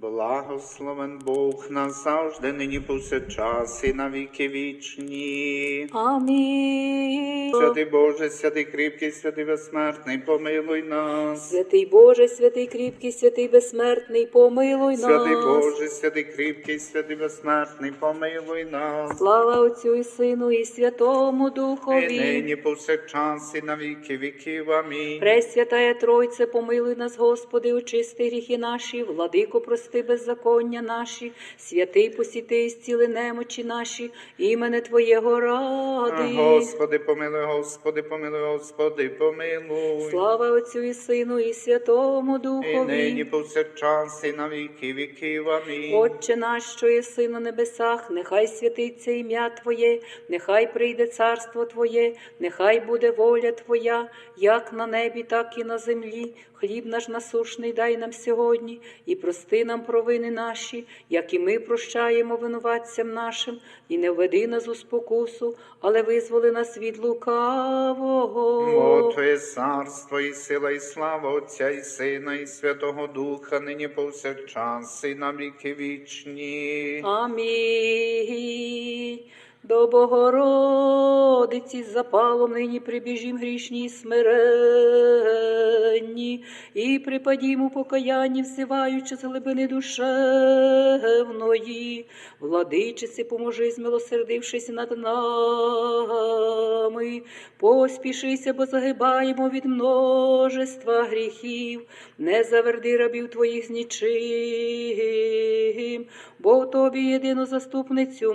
Благословен Бог назавжди, нині повсякчас і на віки вічні. Амінь. Святий Боже, святий кріпкий, святий безсмертний, помилуй нас. Святий Боже, святий кріпкий, святий безсмертний, помилуй нас. Святий Боже, святий кріпкий, святий безсмертний, помилуй нас. Слава Отцю і Сину, і Святому І Духові. нині повсякчас і на віки віків. Амінь. Пресвятая Тройце, помилуй нас, Господи, очисти гріхи наші, владико, прости беззаконня наші, святий посіти, зціли немочі наші, імене Твоєго ради. Господи, помилуй, Господи, помилуй, Господи, помилуй. Слава Отцю і Сину, і Святому І Духові. нині повсякчас і на віки віків. Амінь. Отче наш, що єси на небесах, нехай святиться ім'я Твоє, нехай прийде царство Твоє, нехай буде воля Твоя, як на небі, так і на землі. Хліб наш насушний дай нам сьогодні, і прости нам провини наші, як і ми прощаємо винуватцям нашим, і не введи нас у спокусу, але визволи нас від лукавого. Бо Твоє царство і сила, і слава Отця і Сина, і Святого Духа, нині повсякчас, і на віки вічні. Амінь. До Богородиці з запалом нині прибіжім грішні смиренні, і припадім у покаянні, взиваючи з глибини душевної. Владичиці, поможи, змилосердившись над нами. Поспішися, бо загибаємо від множества гріхів. Не заверди рабів твоїх з нічим, бо тобі єдину заступницю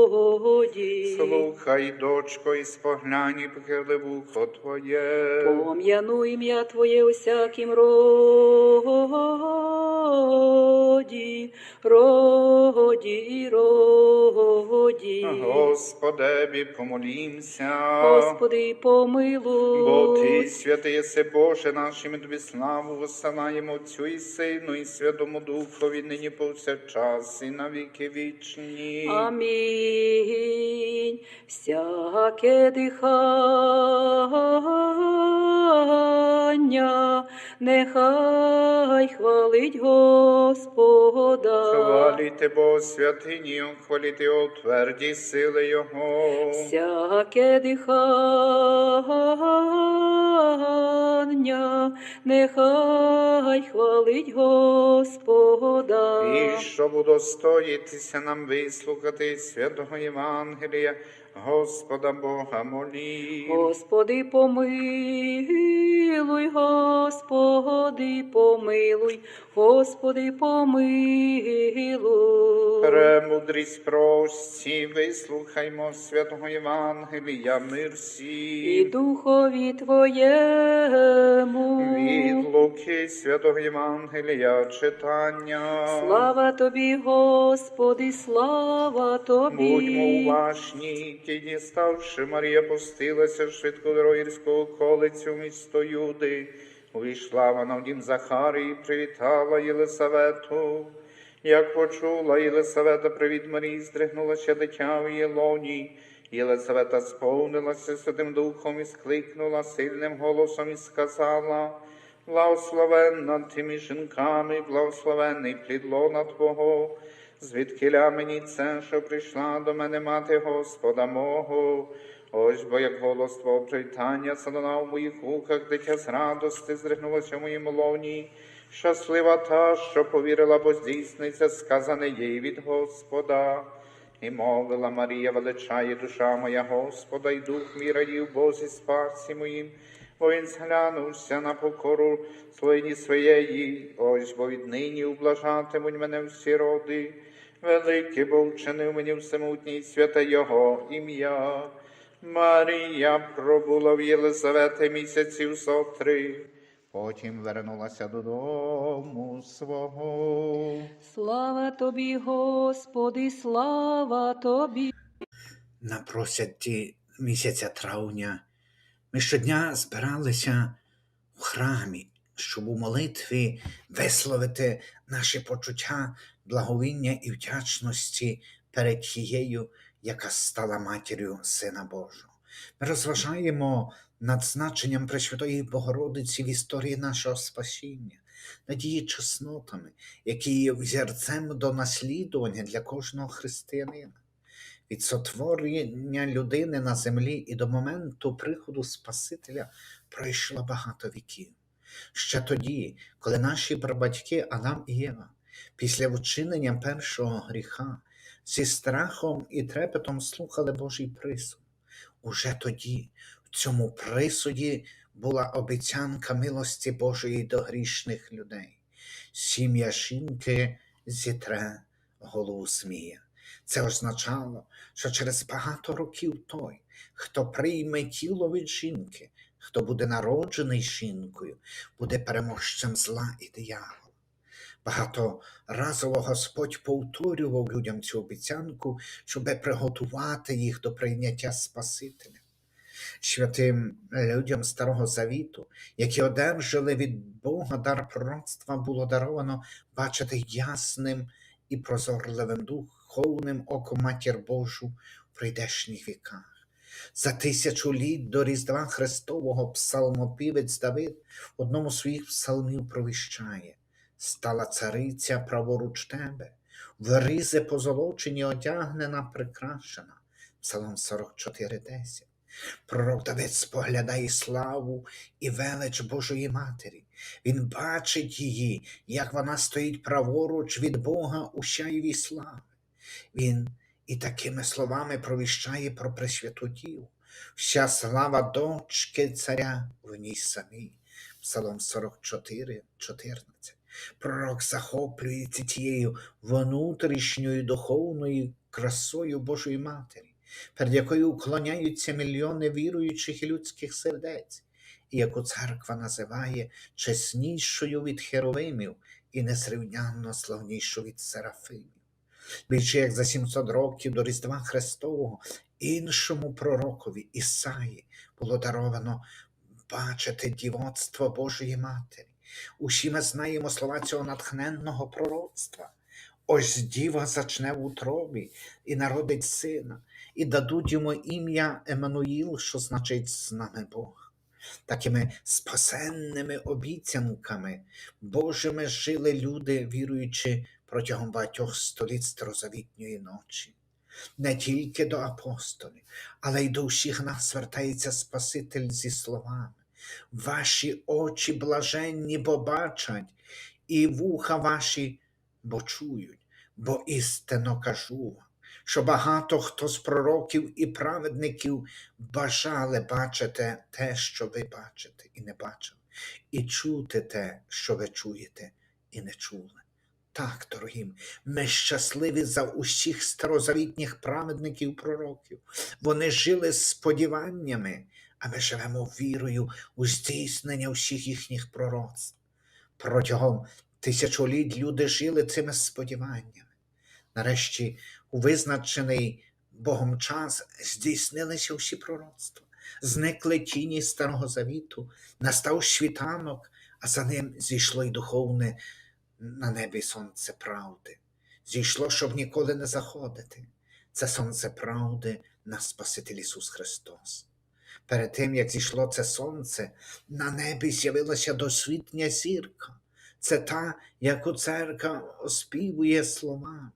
Слухай, дочко, і споглянь, і вухо Твоє. Пом'яну ім'я Твоє усяким роді, роді роді. Господеві, помолімся. Господи, помилуй. Бо ти святий єси Боже наш, і ми тобі славу висилаємо Отцю і Сину, і Святому Духові, нині повсякчас, і на віки вічні. Амінь. Всяке дихання, нехай хвалить Господа. Хваліте Бо святині, хваліте о тверді сили Його. Всяке дихання, нехай хвалить Господа. І щоб удостоїтися нам вислухати святого Євангелія, Господа Бога молі. Господи, помилуй, Господи, помилуй, Господи, помилуй. Премудрість прості, вислухаймо святого Євангелія, мир І. Духові Твоєму. Від Луки святого Євангелія читання. Слава Тобі, Господи, слава Тобі. Будьмо уважні, ті діставши, Марія пустилася швидко до Роїрського колицю місто Юди. Увійшла вона в дім Захарії, привітала Єлисавету. Як почула Єлисавета привіт Марії, здригнулася дитя в її лоні. Єлисавета сповнилася Святим Духом і скликнула сильним голосом і сказала, Благословенна ти жінками, благословенний плід лона Твого, звідкиля мені це, що прийшла до мене мати Господа мого. Ось бо як голос Твого привітання, садана в моїх вухах, дитя з радости здригнулося в моїм лоні. Щаслива та, що повірила, бо здійсниться сказане їй від Господа. І мовила Марія, величає душа моя Господа, і дух мій радів Бозі спасі моїм, бо він зглянувся на покору слині своєї, ось бо віднині ублажатимуть мене всі роди. Великий бо вчинив мені всемутній святе Його ім'я. Марія пробула в Єлизавети місяців со три. Потім вернулася додому свого. Слава тобі, Господи, слава тобі. на просяті місяця травня ми щодня збиралися в храмі, щоб у молитві висловити наші почуття благовіння і вдячності перед тією, яка стала матір'ю Сина Божого. Ми розважаємо над значенням Пресвятої Богородиці в історії нашого спасіння, над її чеснотами, які є взірцем до наслідування для кожного християнина від сотворення людини на землі і до моменту приходу Спасителя пройшло багато віків. Ще тоді, коли наші прабатьки Адам і Єва, після вчинення першого гріха, зі страхом і трепетом слухали Божий присуд, уже тоді, в цьому присуді, була обіцянка милості Божої до грішних людей. Сім'я жінки зітре голову смія. Це означало, що через багато років той, хто прийме тіло від жінки, хто буде народжений жінкою, буде переможцем зла і диявола. Багаторазово Господь повторював людям цю обіцянку, щоб приготувати їх до прийняття Спасителя. Святим людям Старого Завіту, які одержали від Бога дар пророцтва, було даровано бачити ясним і прозорливим духовним оком Матір Божу в прийдешніх віках. За тисячу літ до Різдва Христового псалмопівець Давид в одному з своїх псалмів провіщає стала цариця праворуч тебе, в ризи позолочені одягнена, прикрашена. Псалом 44.10. Пророк Давид споглядає славу і велич Божої Матері. Він бачить її, як вона стоїть праворуч від Бога у щаєві слави. Він і такими словами провіщає про Пресвяту Діву. Вся слава дочки царя в ній самій. Псалом 44, 14. Пророк захоплюється тією внутрішньою духовною красою Божої Матері, перед якою уклоняються мільйони віруючих і людських сердець, і яку церква називає чеснішою від херовимів і незрівнянно славнішою від серафимів. Більше як за 700 років до Різдва Христового іншому пророкові Ісаї було даровано бачити дівоцтво Божої Матері. Усі ми знаємо слова цього натхненного пророцтва. Ось діва зачне в утробі і народить сина, і дадуть йому ім'я Еммануїл, що значить з нами Бог. Такими спасенними обіцянками Божими жили люди, віруючи протягом багатьох століть старозавітньої ночі. Не тільки до апостолів, але й до всіх нас звертається Спаситель зі словами. Ваші очі блаженні, бо бачать, і вуха ваші, бо чують, бо істинно кажу вам, що багато хто з пророків і праведників бажали бачити те, що ви бачите, і не бачили, і чути те, що ви чуєте, і не чули. Так, дорогі, ми щасливі за усіх старозавітніх праведників пророків. Вони жили сподіваннями, а ми живемо вірою у здійснення всіх їхніх пророцтв. Протягом тисячоліть люди жили цими сподіваннями. Нарешті, у визначений Богом час здійснилися всі пророцтва, зникли тіні Старого Завіту, настав світанок, а за ним зійшло й духовне на небі сонце правди. Зійшло, щоб ніколи не заходити. Це сонце правди наш Спаситель Ісус Христос. Перед тим, як зійшло це сонце, на небі з'явилася досвітня зірка. Це та, яку церква оспівує словами.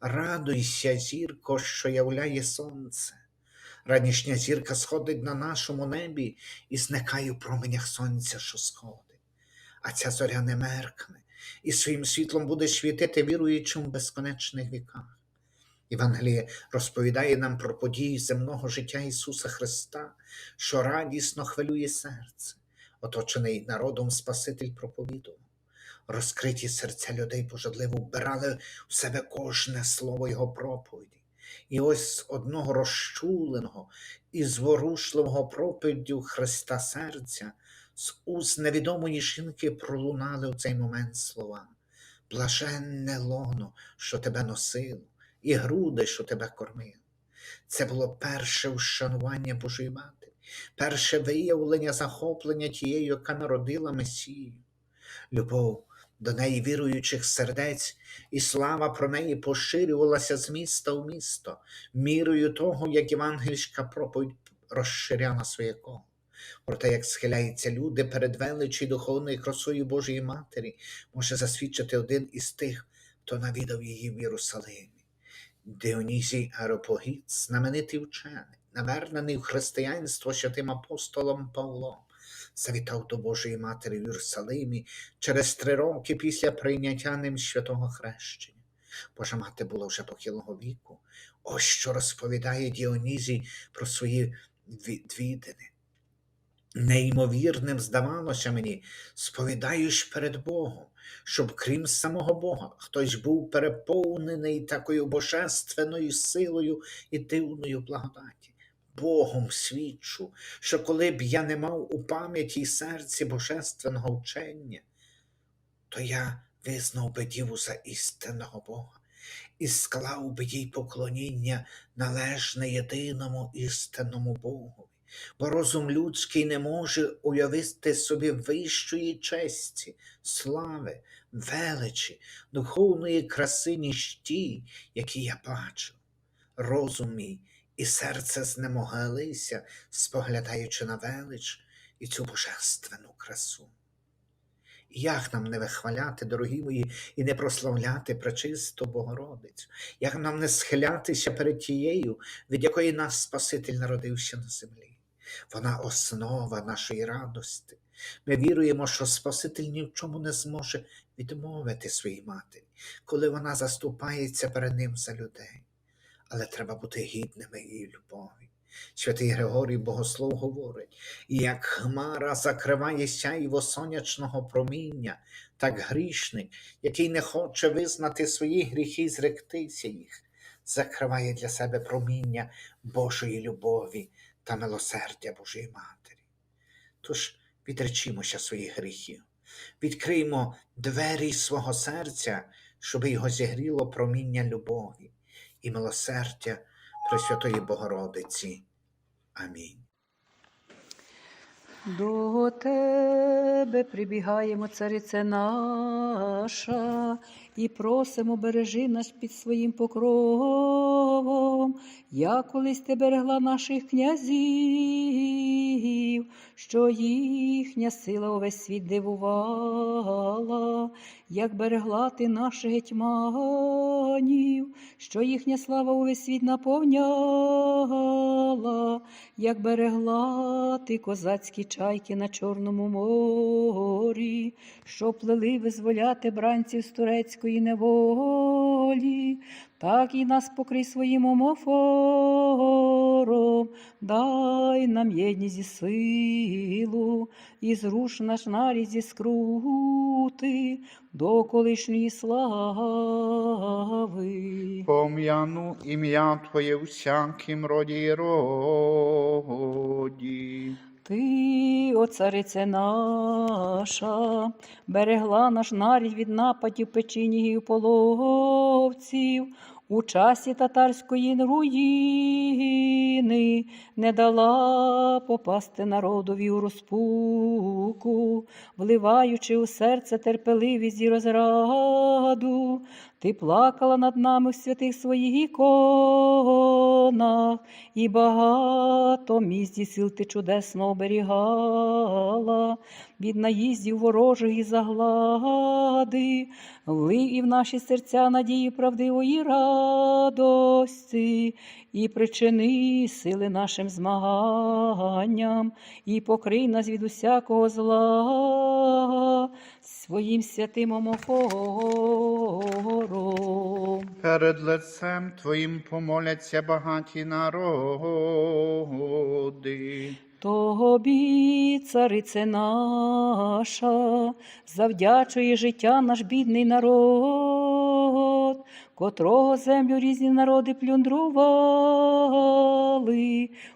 Радуйся, зірко, що являє сонце. Ранішня зірка сходить на нашому небі і зникає в променях сонця, що сходить. а ця зоря не меркне, і своїм світлом буде світити віруючим в безконечних віках. Євангеліє розповідає нам про події земного життя Ісуса Христа, що радісно хвилює серце, оточений народом Спаситель проповідував. Розкриті серця людей пожадливо вбирали в себе кожне слово Його проповіді. І ось одного розчуленого і зворушливого проповіддю Христа серця з уст невідомої жінки пролунали у цей момент слова. Блаженне лоно, що тебе носило, і груди, що тебе кормило. Це було перше вшанування Божої Матері, перше виявлення захоплення тією, яка народила Месію. Любов до неї віруючих сердець, і слава про неї поширювалася з міста в місто, мірою того, як євангельська проповідь розширяла своє коло. Проте, як схиляються люди перед величі духовною красою Божої Матері, може засвідчити один із тих, хто навідав її в Єрусалимі. Діонізій Аропогіт, знаменитий вчений, навернений в християнство святим апостолом Павлом, завітав до Божої Матері в Єрусалимі через три роки після прийняття ним святого хрещення. Божа мати була вже похилого віку. Ось що розповідає Діонізій про свої відвідини. Неймовірним здавалося мені, сповідаєш перед Богом, щоб крім самого Бога, хтось був переповнений такою божественною силою і дивною благодаті. Богом свідчу, що коли б я не мав у пам'яті й серці божественного вчення, то я визнав би діву за істинного Бога і склав би їй поклоніння належне єдиному істинному Богові бо розум людський не може уявити собі вищої честі, слави, величі, духовної краси, ніж ті, які я бачив. Розум мій і серце знемогалися, споглядаючи на велич і цю божественну красу. Як нам не вихваляти, дорогі мої, і не прославляти пречисту Богородицю, як нам не схилятися перед тією, від якої нас Спаситель народився на землі. Вона основа нашої радості. Ми віруємо, що Спаситель ні в чому не зможе відмовити своїй матері, коли вона заступається перед ним за людей. Але треба бути гідними її любові. Святий Григорій Богослов говорить, як хмара закриває сяйво сонячного проміння, так грішник, який не хоче визнати свої гріхи і зректися їх, закриває для себе проміння Божої любові та милосердя Божої Матері. Тож відречімося своїх гріхів, відкриємо двері свого серця, щоб його зігріло проміння любові і милосердя Пресвятої Богородиці. Амінь. До тебе прибігаємо, царице наша, і просимо, бережи нас під своїм покровом, я колись ти берегла наших князів, що їхня сила увесь світ дивувала, як берегла ти наших гетьманів, що їхня слава увесь світ наповняла, як берегла ти козацькі чайки на Чорному морі, що плели визволяти бранців з турецької неволі, так і нас покрий своїм омофором, дай нам єдність і силу, і зруш наш нарід зі скрути до колишньої слави. Пом'яну ім'я Твоє у всякім роді роді. Ти, о царице наша, берегла наш нарід від нападів печінігів половців, у часі татарської руїни не дала попасти народові у розпуку, вливаючи у серце терпеливість і розраду, ти плакала над нами в святих своїх іконах, і багато місць і сил ти чудесно оберігала. Від наїздів ворожих і заглади, влив і в наші серця надії правдивої радості, і причини сили нашим змаганням, і покрий нас від усякого зла своїм святим омофором. Перед лицем Твоїм помоляться багаті народи. Тобі, царице наша, завдячує життя наш бідний народ, котрого землю різні народи плюндрували,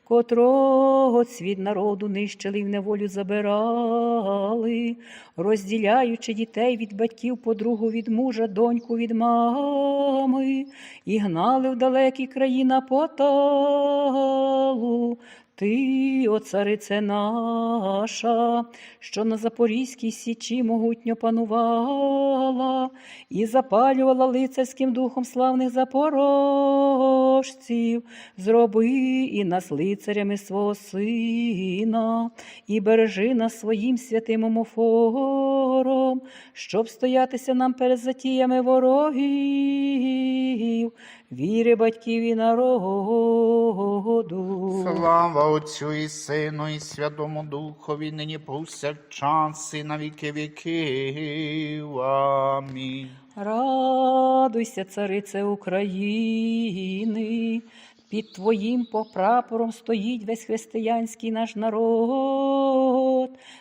котрого цвіт народу нищили і в неволю забирали, розділяючи дітей від батьків, подругу від мужа, доньку від мами, і гнали в далекі краї на поталу. Ти, о царице наша, що на Запорізькій січі могутньо панувала і запалювала лицарським духом славних запорожців, зроби і нас лицарями свого сина, і бережи нас своїм святим омофором, щоб стоятися нам перед затіями ворогів, віри батьків і народу. Слава Отцю і Сину, і Святому Духові, нині повсякчас, і на віки віків. Амінь. Радуйся, царице України, під твоїм прапором стоїть весь християнський наш народ,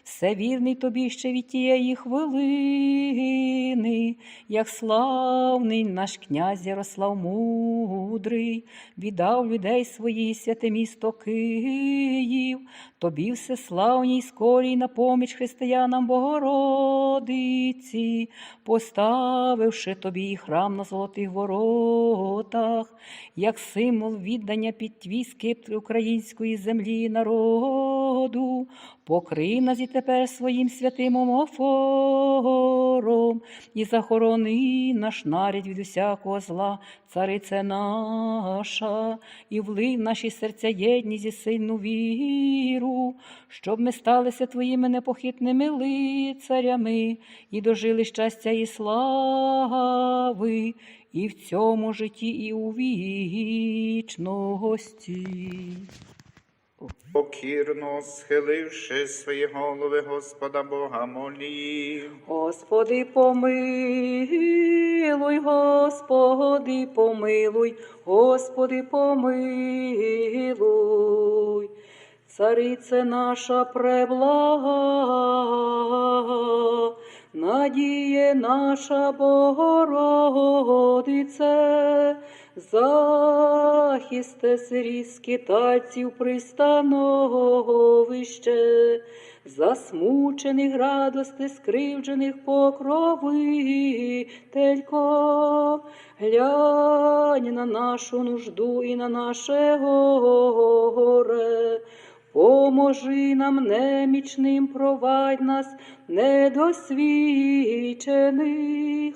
все вірний тобі ще від тієї хвилини, як славний наш князь Ярослав Мудрий, віддав людей свої святе місто Київ, тобі всеславній скорій на поміч християнам Богородиці, поставивши тобі храм на золотих воротах, як символ віддання під твій скипетр української землі і народу, покрий нас і тепер своїм святим омофором, і захорони наш наряд від усякого зла, царице наша, і влий в наші серця єдність і сильну віру, щоб ми сталися твоїми непохитними лицарями і дожили щастя і слави, і в цьому житті, і у вічності. Покірно схиливши свої голови Господа Бога молів. Господи, помилуй, Господи, помилуй, Господи, помилуй. Царице наша преблага, надіє наша Богородице, захисте сирі скитальців пристановище, засмучених радости, скривджених покровителько, глянь на нашу нужду і на наше горе. Поможи нам немічним, провадь нас недосвідчених.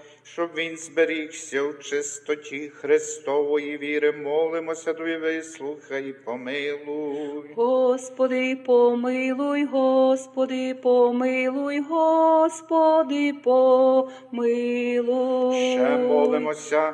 щоб він зберігся в чистоті Христової віри. Молимося тобі, вислухай, помилуй. Господи, помилуй, Господи, помилуй, Господи, помилуй. Ще молимося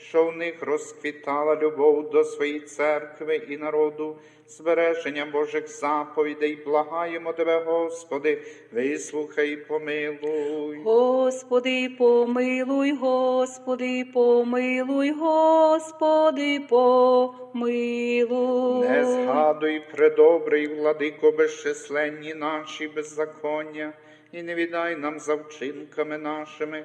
що в них розквітала любов до своєї церкви і народу, збереження Божих заповідей, благаємо Тебе, Господи, вислухай, і помилуй. Господи, помилуй, Господи, помилуй, Господи, помилуй. Не згадуй, предобрий, владико, безчисленні наші беззаконня, і не віддай нам за вчинками нашими,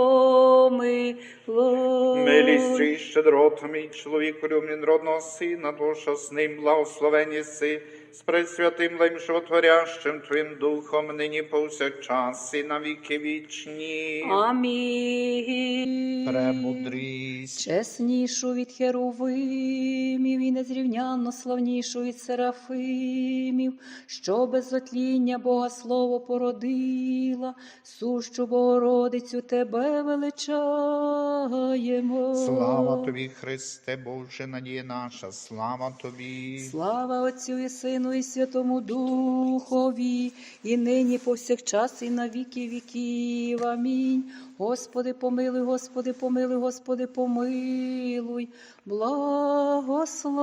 Милістю і мій чоловіку люблін народного сина, душа з ним благословені си, з пресвятим лим Твоїм Духом, нині повсякчас і на віки вічні. Амінь. Премудрість. Чеснішу від херовимів і незрівнянно славнішу від серафимів, що без затління Бога Слово породила, сущу Богородицю Тебе величаємо. Слава тобі, Христе Боже, надія наша, слава тобі. Слава Отцю і Сину, і Святому Духові, і нині повсякчас, і на віки віків. Амінь. Господи, помилуй, Господи, помилуй, Господи, помилуй, благослови.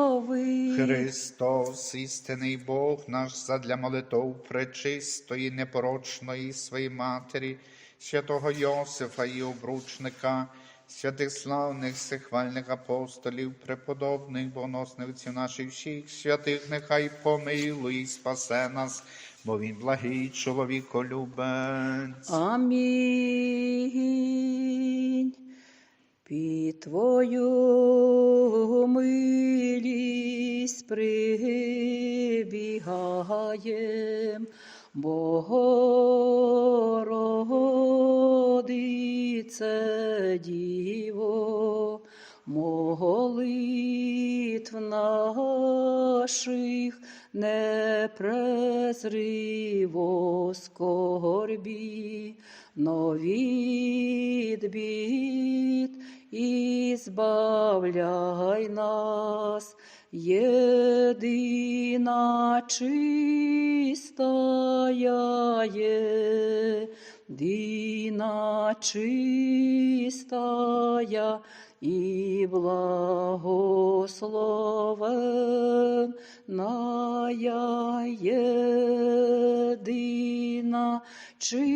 Христос, істинний Бог наш, задля молитов пречистої, непорочної своєї матері, святого Йосифа і обручника, святих славних всехвальних апостолів, преподобних богоносних отців наших всіх святих, нехай помилує і спасе нас, бо він благий чоловіколюбець. Амінь. Під Твою милість прибігаєм, Богородице Діво, наших не презриво скорбі, но від бід і збавляй нас, єдина чистая єдина чистая і благословенная єдина чистая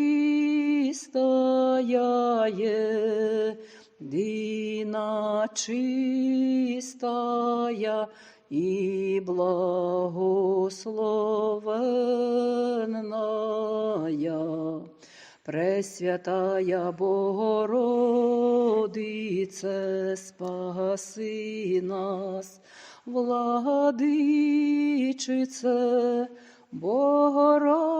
єдина чистая і благословенная. Пресвятая Богородице, спаси нас, владичице, Богородице,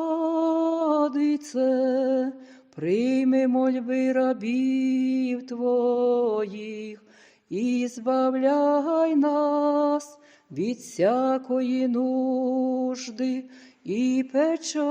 прийми мольби рабів Твоїх і збавляй нас від всякої нужди і печалі.